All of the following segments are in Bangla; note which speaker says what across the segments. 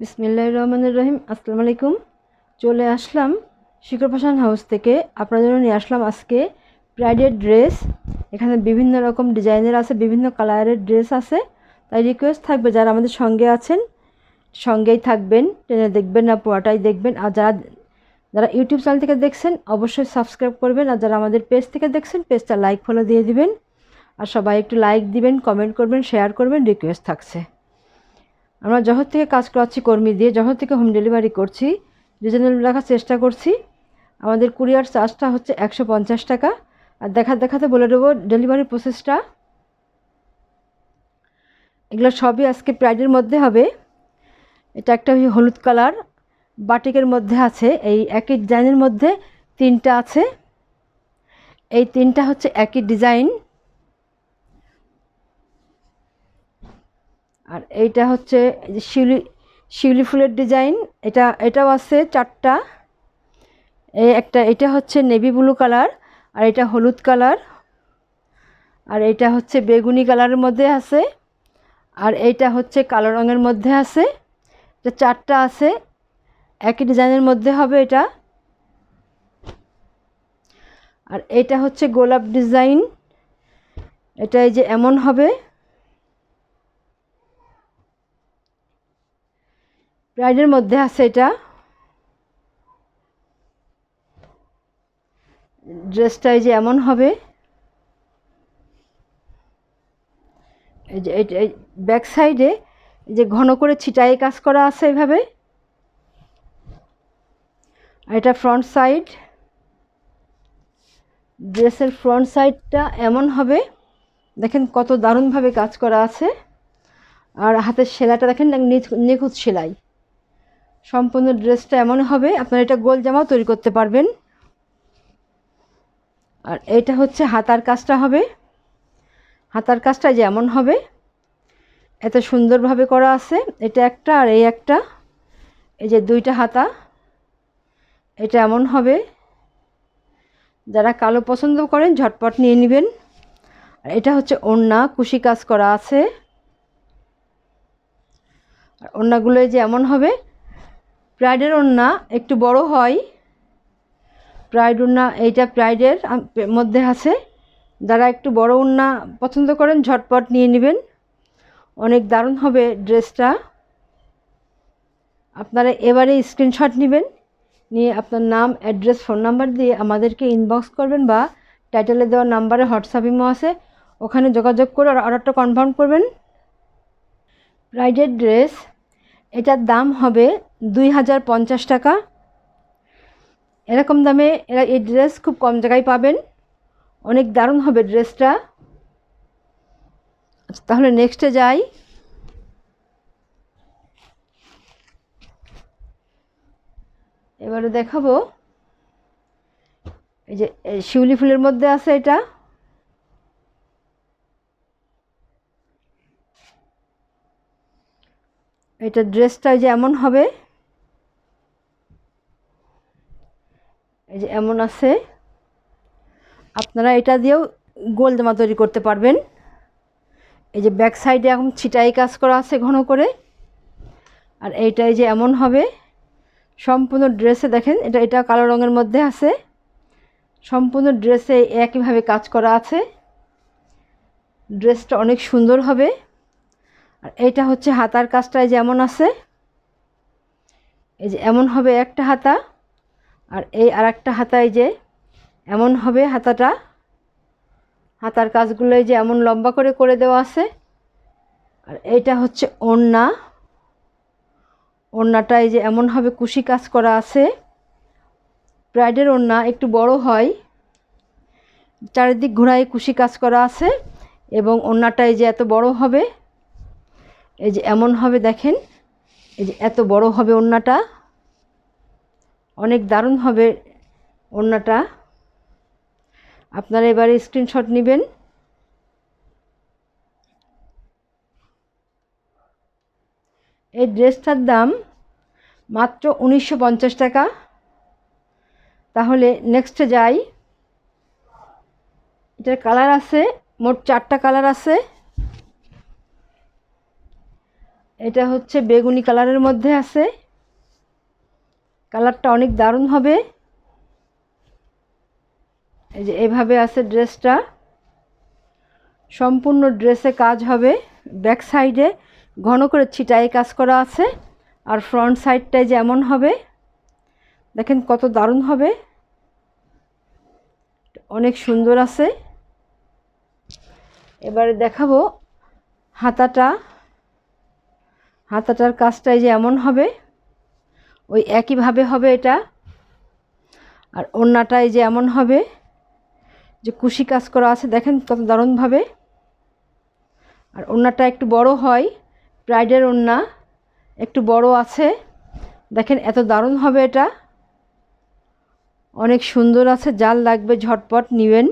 Speaker 1: বিসমিল্লাহ রহমানুর রহিম, আসসালামু আলাইকুম। চলে আসলাম শিকর ফ্যাশন হাউস থেকে। আপনাদের জন্য নিয়ে আসলাম আজকে প্রাইডের ড্রেস এখানে বিভিন্ন রকম ডিজাইনের আছে, বিভিন্ন কালারের ড্রেস আছে। তাই রিকোয়েস্ট থাকবে, যারা আমাদের সঙ্গে আছেন, সঙ্গেই থাকবেন ট্রেনে দেখবেন না পুরাটাই দেখবেন। আর যারা যারা ইউটিউব চ্যানেল থেকে দেখছেন, অবশ্যই সাবস্ক্রাইব করবেন। আর যারা আমাদের পেজ থেকে দেখছেন পেজটা লাইক ফলো দিয়ে দিবেন। আর সবাই একটু লাইক দিবেন কমেন্ট করবেন শেয়ার করবেন রিকোয়েস্ট থাকছে। আমরা জহর থেকে কাজ করাচ্ছি, কর্মী দিয়ে জহর থেকে হোম ডেলিভারি করছি। রিজনেবল রাখার চেষ্টা করছি। আমাদের কুরিয়ার চার্জটা হচ্ছে একশো পঞ্চাশ টাকা। আর দেখা, দেখাতে বলে দেবো ডেলিভারি প্রসেসটা এগুলো সবই আজকে প্রাইডের মধ্যে হবে। এটা একটা হলুদ কালার বাটিকের মধ্যে আছে, এই একই ডিজাইনের মধ্যে তিনটা আছে। এই তিনটা হচ্ছে একই ডিজাইন আর এইটা হচ্ছে শিউলি শিউলি ফুলের ডিজাইন। এটা, এটাও আছে চারটা। এই একটা, এটা হচ্ছে নেভি ব্লু কালার আর এটা হলুদ কালার। আর এটা হচ্ছে বেগুনি কালারের মধ্যে আছে। আর এইটা হচ্ছে কালো রঙের মধ্যে আছে। এটা চারটা আছে। একই ডিজাইনের মধ্যে হবে এটা। আর এটা হচ্ছে গোলাপ ডিজাইন। এটা এই যে এমন হবে। ব্রাইডের মধ্যে আছে এটা। ড্রেসটা এই যে এমন হবে। এই যে ব্যাক সাইডে যে ঘন করে ছিটাই কাজ করা আছে এভাবে। আর এটা ফ্রন্ট সাইড ড্রেসের ফ্রন্ট সাইডটা এমন হবে। দেখেন কত দারুণভাবে কাজ করা আছে। আর হাতের সেলাইটা দেখেন নিখুঁত সেলাই। সম্পূর্ণ ড্রেসটা এমন হবে, আপনারা এটা গোল জামাও তৈরি করতে পারবেন। আর এটা হচ্ছে হাতার কাজটা হবে। হাতার কাজটা যেমন হবে, এত সুন্দরভাবে করা আছে। এটা একটা আর এই একটা। এই যে দুইটা হাতা, এটা এমন হবে। যারা কালো পছন্দ করেন, ঝটপট নিয়ে নেবেন। আর এটা হচ্ছে ওড়না, কুশি কাজ করা আছে। আর ওড়নাগুলো যে এমন হবে প্রাইডের ওড়না একটু বড় হয়। প্রাইড ওড়না এইটা প্রাইডের মধ্যে আছে। যারা একটু বড় ওড়না পছন্দ করেন, ঝটপট নিয়ে নেবেন। অনেক দারুণ হবে ড্রেসটা। আপনারা এবারে স্ক্রিনশট নেবেন। নিয়ে আপনার নাম অ্যাড্রেস ফোন নাম্বার দিয়ে আমাদেরকে ইনবক্স করবেন বা টাইটেলে দেওয়া নাম্বারে হোয়াটসঅ্যাপ ইমো আছে। ওখানে যোগাযোগ করে অর্ডারটা কনফার্ম করবেন। প্রাইডের ড্রেস এটার দাম হবে দুই হাজার পঞ্চাশ টাকা। এরকম দামে এরা এই ড্রেস খুব কম জায়গায় পাবেন। অনেক দারুণ হবে ড্রেসটা আচ্ছা তাহলে নেক্সটে যাই। এবারে দেখাবো। এই যে শিউলি ফুলের মধ্যে আছে এটা। এটা ড্রেসটা যে এমন হবে। যে এমন আছে, আপনারা এটা দিয়েও গোল জামা তৈরি করতে পারবেন। এই যে ব্যাক সাইডে এখন ছিটাই কাজ করা আছে ঘন করে। আর এইটাই যে এমন হবে, সম্পূর্ণ ড্রেসে দেখেন, এটা এটা কালো রঙের মধ্যে আছে। সম্পূর্ণ ড্রেসে একইভাবে কাজ করা আছে। ড্রেসটা অনেক সুন্দর হবে। আর এইটা হচ্ছে হাতার কাজটায় যেমন আছে, এই যে এমন হবে একটা হাতা। আর এই আর একটা হাতায় যে এমন হবে হাতাটা, হাতার কাজগুলো যে এমন লম্বা করে করে দেওয়া আছে। আর এইটা হচ্ছে ওড়না। ওড়নাটায় যে এমন হবে কুশি কাজ করা আছে। ব্রাইডের ওড়না একটু বড় হয়। চারিদিক ঘোরায় কুশি কাজ করা আছে এবং ওড়নাটায় যে এত বড় হবে। এই যে এমন হবে দেখেন, এই যে এত বড় হবে ওড়নাটা। অনেক দারুণ হবে ওড়নাটা। আপনারা এবারে স্ক্রিনশট নেবেন। এই ড্রেসটার দাম মাত্র উনিশশো পঞ্চাশ টাকা। তাহলে নেক্সটে যাই। এটার কালার আছে, মোট চারটা কালার আছে। এটা হচ্ছে বেগুনি কালারের মধ্যে আছে। কালারটা অনেক দারুণ হবে। এই যে এভাবে আছে ড্রেসটা। সম্পূর্ণ ড্রেসে কাজ হবে। ব্যাক সাইডে ঘন করে ছিটাই কাজ করা আছে। আর ফ্রন্ট সাইডটায় যেমন হবে। দেখেন কত দারুণ হবে। অনেক সুন্দর আছে। এবারে দেখাবো হাতাটা। হাতাটার কাজটাই যে এমন হবে। ওই একইভাবে হবে এটা। আর ওড়নাটাই যে এমন হবে যে কুশি কাজ করা আছে, দেখেন কত দারুণভাবে। আর ওড়নাটা একটু বড় হয়, প্রাইডের ওড়না একটু বড় আছে। দেখেন এত দারুণ হবে এটা। অনেক সুন্দর আছে, জাল লাগবে ঝটপট নেবেন।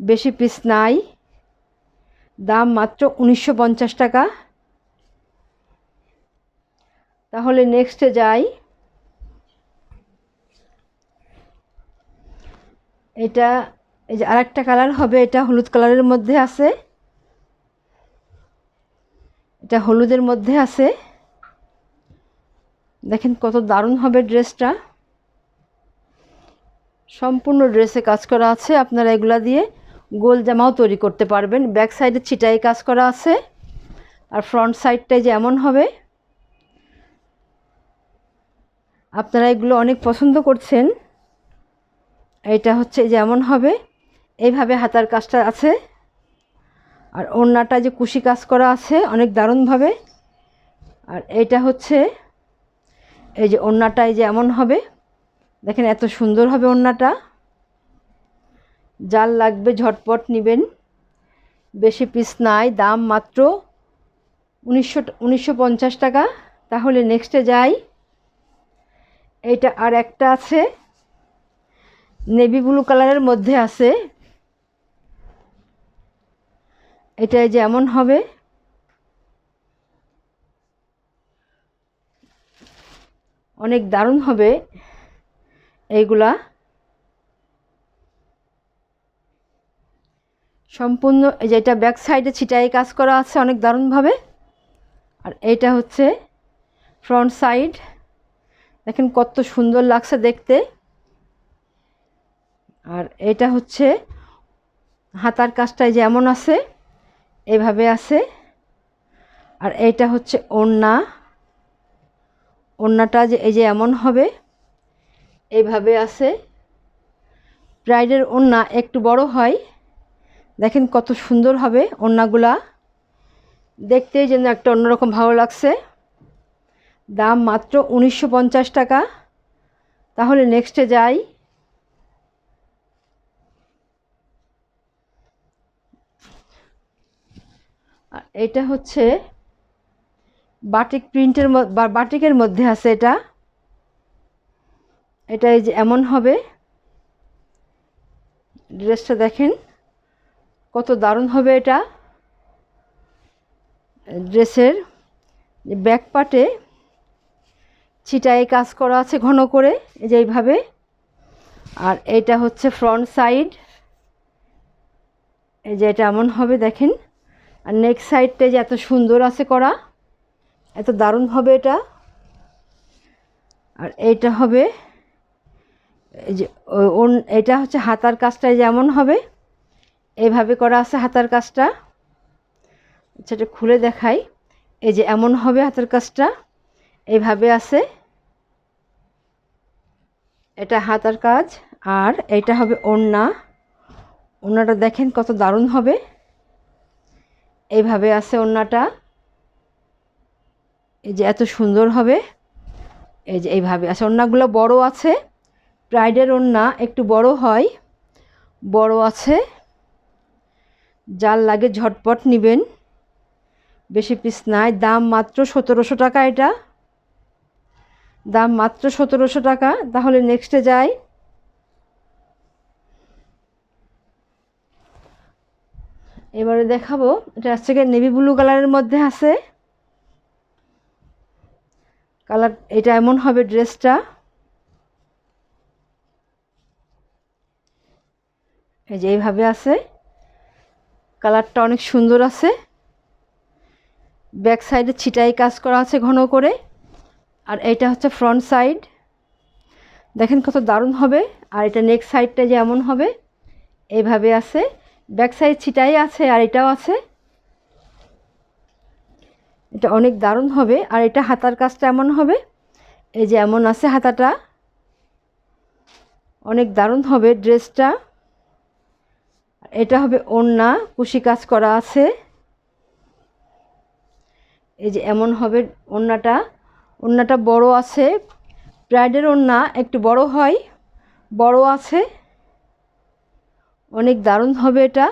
Speaker 1: বেশি পিস নাই। দাম মাত্র উনিশশো পঞ্চাশ টাকা। তাহলে নেক্সটে যাই। এটা, এই যে আরেকটা কালার হবে, এটা হলুদ কালারের মধ্যে আছে। এটা হলুদের মধ্যে আছে। দেখেন কত দারুণ হবে ড্রেসটা। সম্পূর্ণ ড্রেসে কাজ করা আছে, আপনারা এগুলা দিয়ে গোল জামাও তৈরি করতে পারবেন। ব্যাক সাইডে ছিটাই কাজ করা আছে। আর ফ্রন্ট সাইডটাই যেমন হবে। আপনারা এগুলো অনেক পছন্দ করছেন। এটা হচ্ছে যেমন হবে। এইভাবে হাতার কাজটা আছে। আর ওড়নাটা যে কুশি কাজ করা আছে, অনেক দারুণভাবে। আর এইটা হচ্ছে, এই যে ওড়নাটাই যে এমন হবে। দেখেন এত সুন্দর হবে ওড়নাটা। জাল লাগবে ঝটপট নেবেন। বেশি পিস নাই, দাম মাত্র উনিশশো উনিশশো টাকা। তাহলে নেক্সটে যাই। এইটা আর একটা আছে। নেভি ব্লু কালারের মধ্যে আছে। এটাই যেমন হবে। অনেক দারুণ হবে এইগুলা। সম্পূর্ণ এই যে এটা ব্যাক সাইডে ছিটাই কাজ করা আছে অনেক দারুণভাবে। আর এইটা হচ্ছে ফ্রন্ট সাইড। দেখেন কত সুন্দর লাগছে দেখতে। আর এটা হচ্ছে হাতার কাজটায় যেমন আছে, এভাবে আছে। আর এইটা হচ্ছে ওড়না। ওড়নাটা যে এই যে এমন হবে এইভাবে আছে। ব্রাইডের ওড়না একটু বড় হয়। দেখেন কত সুন্দর হবে ওড়নাগুলা। দেখতেই যেন একটা অন্যরকম ভালো লাগছে। দাম মাত্র উনিশশো পঞ্চাশ টাকা। তাহলে নেক্সটে যাই। এটা হচ্ছে বাটিক প্রিন্টের বাটিকের মধ্যে আছে এটা। এটা এই যে এমন হবে। ড্রেসটা দেখেন, কত দারুণ হবে এটা। ড্রেসের ব্যাক পার্টে ছিটায় কাজ করা আছে ঘন করে, এই যে এইভাবে। আর এটা হচ্ছে ফ্রন্ট সাইড এই যে এটা এমন হবে, দেখেন। আর নেক সাইডটা যে এত সুন্দর আছে করা, এত দারুণ হবে এটা। আর এইটা হবে, এই যে এটা হচ্ছে হাতার কাজটা যেমন হবে। এইভাবে করা আছে হাতার কাজটা। সেটা খুলে দেখাই। এই যে এমন হবে হাতের কাজটা। এইভাবে আছে। এটা হাতার কাজ, আর এইটা হবে ওড়না। ওড়নাটা দেখেন কত দারুণ হবে। এইভাবে আছে ওড়নাটা। এই যে এত সুন্দর হবে। এই যে এইভাবে আছে। ওড়নাগুলো বড় আছে। প্রাইডের ওড়না একটু বড় হয়। বড় আছে। জাল লাগে ঝটপট নেবেন। বেশি পিস নাই। দাম মাত্র সতেরোশো টাকা এটা। দাম মাত্র সতেরোশো টাকা, তাহলে নেক্সটে যাই। এবারে দেখাবো, এটা হচ্ছে নেভি ব্লু কালারের মধ্যে আছে। কালার এটা এমন হবে ড্রেসটা এই যে এইভাবে আছে। কালারটা অনেক সুন্দর আছে। ব্যাক সাইডে ছিটাই কাজ করা আছে ঘন করে। আর এটা হচ্ছে ফ্রন্ট সাইড দেখেন কত দারুণ হবে। আর এটা নেক্সট সাইডটা যেমন হবে এইভাবে আছে। ব্যাক সাইড ছিটাই আছে আর এটাও আছে। এটা অনেক দারুণ হবে। আর এটা হাতার কাজটা এমন হবে। এই যে এমন আছে হাতাটা। অনেক দারুণ হবে ড্রেসটা। এটা হবে ওড়না, কুশি কাজ করা আছে। এই যে এমন হবে ওড়নাটা। ওড়নাটা বড় আছে, ব্রাইডের ওড়না একটু বড় হয়, বড় আছে। অনেক দারুণ হবে এটা।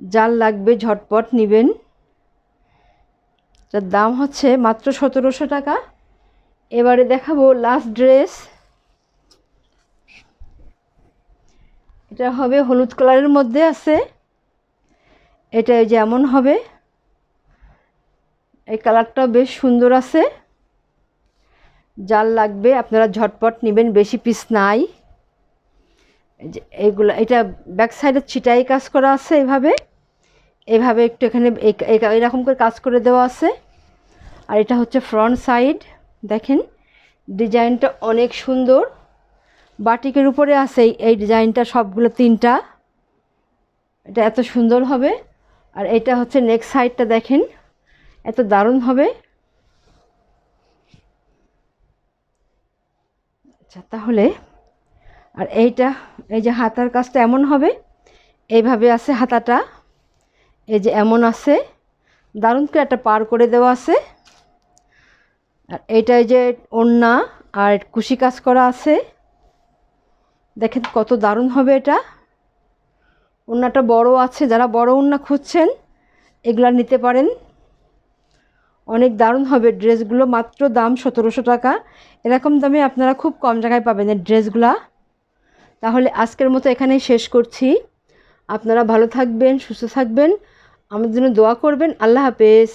Speaker 1: জাল লাগবে ঝটপট নেবেন। যার দাম হচ্ছে মাত্র সতেরোশো টাকা। এবারে দেখাবো লাস্ট ড্রেস এটা হবে হলুদ কালারের মধ্যে আছে। এটা যেমন হবে। এই কালারটা বেশ সুন্দর আছে। জাল লাগবে আপনারা ঝটপট নেবেন, বেশি পিস নাই। যে এইগুলো এটা ব্যাক সাইডে ছিটাই কাজ করা আছে এভাবে। এভাবে একটু এখানে এরকম করে কাজ করে দেওয়া আছে। আর এটা হচ্ছে ফ্রন্ট সাইড দেখেন। ডিজাইনটা অনেক সুন্দর। বাটিকের উপরে আছে এই ডিজাইনটা সবগুলো তিনটা। এটা এত সুন্দর হবে। আর এটা হচ্ছে নেক্সট সাইডটা দেখেন। এত দারুণ হবে? আচ্ছা তাহলে আর এইটা, এই যে হাতার কাজটা এমন হবে, এইভাবে আছে হাতাটা, এই যে এমন আছে, দারুণ করে একটা পার করে দেওয়া আছে, আর এইটা এই যে ওড়না আর কুশি কাজ করা আছে, দেখেন কত দারুণ হবে এটা, ওড়নাটা বড় আছে, যারা বড় ওড়না খুঁজছেন, এগুলা নিতে পারেন অনেক দারুণ হবে। ড্রেসগুলো মাত্র দাম সতেরোশো টাকা। এরকম দামে আপনারা খুব কম জায়গায় পাবেন এই ড্রেসগুলা। তাহলে আজকের মতো এখানেই শেষ করছি। আপনারা ভালো থাকবেন, সুস্থ থাকবেন। আমাদের জন্য দোয়া করবেন। আল্লাহ হাফেজ।